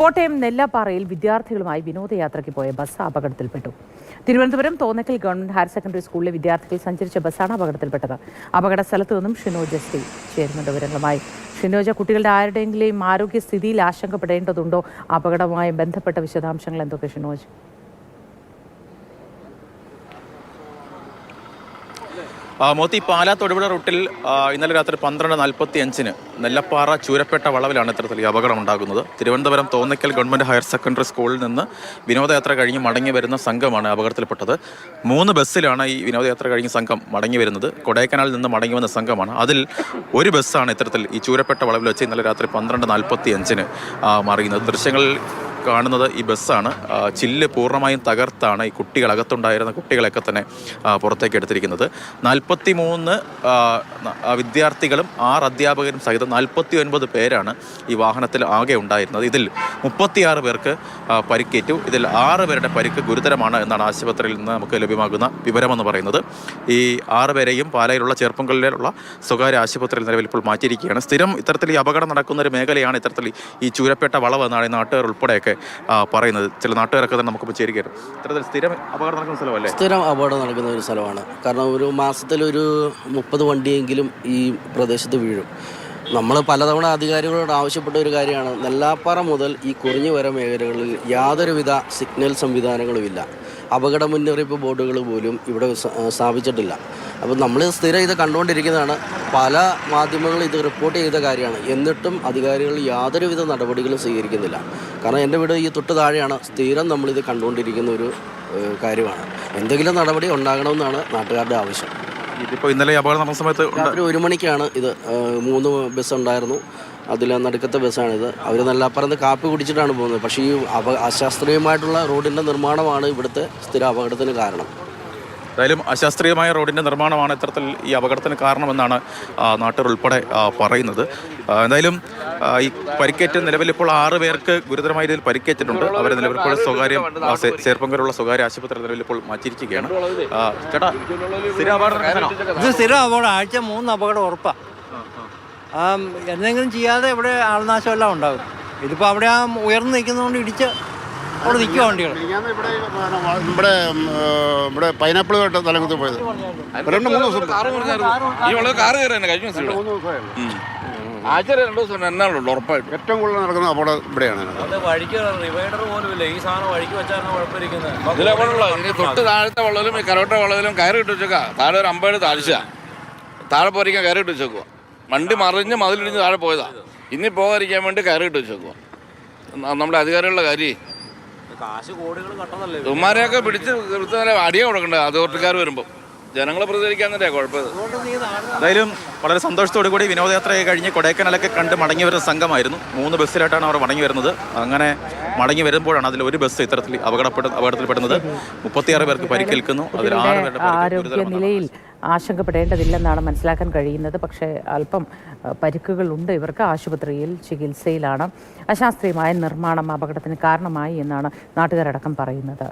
കോട്ടയം നെല്ലാപ്പാറയിൽ വിദ്യാർത്ഥികളുമായി വിനോദയാത്രയ്ക്ക് പോയ bus അപകടത്തിൽപ്പെട്ടു. Thiruvananthapuram Thonnakkal government higher secondary സ്കൂളിലെ വിദ്യാർത്ഥികൾ സഞ്ചരിച്ച ബസ്സാണ് അപകടത്തിൽപ്പെട്ടത്. അപകട സ്ഥലത്തു നിന്നും ഷിനോജ ടി ചേരുന്നുണ്ട് വിവരങ്ങളുമായി. ഷിനോജ കുട്ടികളുടെ ആരുടെയെങ്കിലും ആരോഗ്യസ്ഥിതിയിൽ ആശങ്കപ്പെടേണ്ടതുണ്ടോ? അപകടവുമായി ബന്ധപ്പെട്ട വിശദാംശങ്ങൾ എന്തൊക്കെ ഷിനോജ്? മോത്തി പാലാ തൊടുപുഴ റൂട്ടിൽ ഇന്നലെ രാത്രി പന്ത്രണ്ട് നാൽപ്പത്തി അഞ്ചിന് നെല്ലപ്പാറ ചൂരപ്പെട്ട വളവിലാണ് ഇത്തരത്തിൽ ഈ അപകടം ഉണ്ടാകുന്നത്. Thiruvananthapuram Thonnakkal government higher secondary സ്കൂളിൽ നിന്ന് വിനോദയാത്ര കഴിഞ്ഞ് മടങ്ങി വരുന്ന സംഘമാണ് അപകടത്തിൽപ്പെട്ടത്. മൂന്ന് ബസ്സിലാണ് ഈ വിനോദയാത്ര കഴിഞ്ഞ് സംഘം മടങ്ങി വരുന്നത്. കൊടൈക്കനാലിൽ നിന്ന് മടങ്ങി വന്ന സംഘമാണ്. അതിൽ ഒരു ബസ്സാണ് ഇത്തരത്തിൽ ഈ ചൂരപ്പെട്ട വളവിൽ വെച്ച് ഇന്നലെ രാത്രി പന്ത്രണ്ട് നാൽപ്പത്തി അഞ്ചിന് മറിയുന്നത് ദൃശ്യങ്ങളിൽ കാണുന്നത് ഈ ബസ്സാണ്. ചില്ല് പൂർണമായും തകർത്താണ് ഈ കുട്ടികൾ അകത്തുണ്ടായിരുന്ന കുട്ടികളൊക്കെ തന്നെ പുറത്തേക്ക് എടുത്തിരിക്കുന്നത്. നാൽപ്പത്തി മൂന്ന് വിദ്യാർത്ഥികളും ആറ് അധ്യാപകരും സഹിതം നാൽപ്പത്തി ഒൻപത് പേരാണ് ഈ വാഹനത്തിൽ ആകെ ഉണ്ടായിരുന്നത്. ഇതിൽ മുപ്പത്തിയാറ് പേർക്ക് പരിക്കേറ്റു. ഇതിൽ ആറ് പേരുടെ പരിക്ക് ഗുരുതരമാണ് എന്നാണ് ആശുപത്രിയിൽ നിന്ന് നമുക്ക് ലഭ്യമാകുന്ന വിവരമെന്ന് പറയുന്നത്. ഈ ആറ് പേരെയും പാലയിലുള്ള ചെറുപ്പങ്കളിലുള്ള സ്വകാര്യ ആശുപത്രിയിൽ നിലവിൽ ഇപ്പോൾ മാറ്റിയിരിക്കുകയാണ്. സ്ഥിരം ഇത്തരത്തിൽ ഈ അപകടം നടക്കുന്ന ഒരു മേഖലയാണ് ഇത്തരത്തിൽ ഈ ചൂരപ്പേട്ട വളവ് എന്നാണ് നാട്ടുകാർ ഉൾപ്പെടെയൊക്കെ ആ, പറയുന്നത്. ചില നാട്ടുകാരൊക്കെ തന്നെ നമുക്കിപ്പോൾ ചേരിക്കരുത് ഇത്തരത്തിൽ സ്ഥിരം അപകടം നടക്കുന്ന സ്ഥലമല്ലേ? സ്ഥിരം അപകടം നടക്കുന്ന ഒരു സ്ഥലമാണ്. കാരണം ഒരു മാസത്തിലൊരു മുപ്പത് വണ്ടിയെങ്കിലും ഈ പ്രദേശത്ത് വീഴും. നമ്മൾ പലതവണ അധികാരികളോട് ആവശ്യപ്പെട്ട ഒരു കാര്യമാണ്. നെല്ലാപ്പാറ മുതൽ ഈ കുറിഞ്ഞു വര മേഖലകളിൽ യാതൊരുവിധ സിഗ്നൽ സംവിധാനങ്ങളുമില്ല അപകട മുന്നറിയിപ്പ് ബോർഡുകൾ പോലും ഇവിടെ സ്ഥാപിച്ചിട്ടില്ല. അപ്പോൾ നമ്മൾ സ്ഥിരം ഇത് കണ്ടുകൊണ്ടിരിക്കുന്നതാണ്. പല മാധ്യമങ്ങളും ഇത് റിപ്പോർട്ട് ചെയ്ത കാര്യമാണ്. എന്നിട്ടും അധികാരികൾ യാതൊരുവിധ നടപടികളും സ്വീകരിക്കുന്നില്ല. കാരണം എന്റെ വീട് ഈ തൊട്ട് താഴെയാണ്. സ്ഥിരം നമ്മളിത് കണ്ടുകൊണ്ടിരിക്കുന്ന ഒരു കാര്യമാണ്. എന്തെങ്കിലും നടപടി ഉണ്ടാകണമെന്നാണ് നാട്ടുകാരുടെ ആവശ്യം. ഇതിപ്പോൾ ഇന്നലെ അപകടം നടന്ന സമയത്ത് രാത്രി ഒരു മണിക്കാണ് ഇത് മൂന്ന് ബസ് ഉണ്ടായിരുന്നു. അതിൽ നടുക്കത്തെ ബസ്സാണിത്. അവർ നല്ല അപ്പുറത്ത് കാപ്പി കുടിച്ചിട്ടാണ് പോകുന്നത്. പക്ഷേ ഈ അപ അശാസ്ത്രീയമായിട്ടുള്ള റോഡിന്റെ നിർമ്മാണമാണ് ഇവിടുത്തെ സ്ഥിര അപകടത്തിന് കാരണം. എന്തായാലും അശാസ്ത്രീയമായ റോഡിന്റെ നിർമ്മാണമാണ് ഇത്തരത്തിൽ ഈ അപകടത്തിന് കാരണമെന്നാണ് നാട്ടുകാരുൾപ്പെടെ പറയുന്നത്. എന്തായാലും ഈ പരിക്കേറ്റ് നിലവിൽ ഇപ്പോൾ ആറ് പേർക്ക് ഗുരുതരമായ രീതിയിൽ പരിക്കേറ്റിട്ടുണ്ട്. അവരെ നിലവിൽ ഇപ്പോൾ സ്വകാര്യ ചേർപ്പങ്കലുള്ള സ്വകാര്യ ആശുപത്രി നിലവിൽ ഇപ്പോൾ മാറ്റിയിരിക്കുകയാണ്. ചേട്ടാ സ്ഥിരം അപകടം ആഴ്ച മൂന്ന് അപകടം ഉറപ്പാണ് എന്തെങ്കിലും ചെയ്യാതെ ഇവിടെ ആൾനാശമെല്ലാം ഉണ്ടാകും. ഇതിപ്പോൾ അവിടെ ആ ഉയർന്നു നിൽക്കുന്നതുകൊണ്ട് ഇടിച്ച് അവിടെ നിൽക്കുക വണ്ടികൾ. ഇവിടെ ഇവിടെ ഇവിടെ പൈനാപ്പിൾ കേട്ട് തലകുത്തി പോയത്. രണ്ട് മൂന്ന് ദിവസം ഈ വളരെ കാറ് കയറി തന്നെ കഴിഞ്ഞ ദിവസം മൂന്ന് ദിവസമായി ആഴ്ച രണ്ടു ദിവസം എന്നാളുള്ളൂ ഉറപ്പായിട്ട്. ഏറ്റവും കൂടുതൽ നടക്കുന്ന അപകടം ഇവിടെയാണ്. വഴിക്ക് റിവൈഡർ പോലും ഇല്ല ഈ സാധനം വഴിക്ക് വെച്ചാണ് കുഴപ്പമിരിക്കുന്നത്. തൊട്ട് താഴത്തെ വള്ളലും ഈ കരോട്ട വള്ളലും കയറി ഇട്ട് വെച്ചേക്കാ. താഴെ ഒരു അമ്പേഴ് താഴ്ച താഴെ പോരിക്കാൻ കയറി ഇട്ട് വെച്ചേക്കുക വണ്ടി മറിഞ്ഞ് മതിലിടിഞ്ഞ് താഴെ പോയതാ. ഇനി പോകാതിരിക്കാൻ വേണ്ടി കയറി ഇട്ട് വെച്ചേക്കുക നമ്മുടെ അധികാരികളുടെ കാര്യം ഇവന്മാരെയൊക്കെ പിടിച്ച് കൃത്യമായ അടിയ കൊടുക്കണ്ടേ അതോറിറ്റിക്കാർ വരുമ്പോൾ ജനങ്ങളെ പ്രതികരിക്കാൻ തന്നെ കുഴപ്പമില്ല എന്തായാലും വളരെ സന്തോഷത്തോടു കൂടി വിനോദയാത്രയെ കഴിഞ്ഞ് കൊടൈക്കനാലൊക്കെ കണ്ട് മടങ്ങി വരുന്ന സംഘമായിരുന്നു. മൂന്ന് ബസ്സിലായിട്ടാണ് അവർ മടങ്ങി വരുന്നത്. അങ്ങനെ മടങ്ങി വരുമ്പോഴാണ് അതിൽ ഒരു ബസ് ഇത്തരത്തിൽ അപകടപ്പെട്ട അപകടത്തിൽപ്പെടുന്നത്. മുപ്പത്തിയാറ് പേർക്ക് പരിക്കേൽക്കുന്നു. അതിൽ ആറ് പേരുടെ ഇവരുടെ ആരോഗ്യ നിലയിൽ ആശങ്കപ്പെടേണ്ടതില്ലെന്നാണ് മനസ്സിലാക്കാൻ കഴിയുന്നത്. പക്ഷേ അല്പം പരിക്കുകൾ പരിക്കുകളുണ്ട് ഇവർക്ക് ആശുപത്രിയിൽ ചികിത്സയിലാണ്. അശാസ്ത്രീയമായ നിർമ്മാണം അപകടത്തിന് കാരണമായി എന്നാണ് നാട്ടുകാരടക്കം പറയുന്നത്.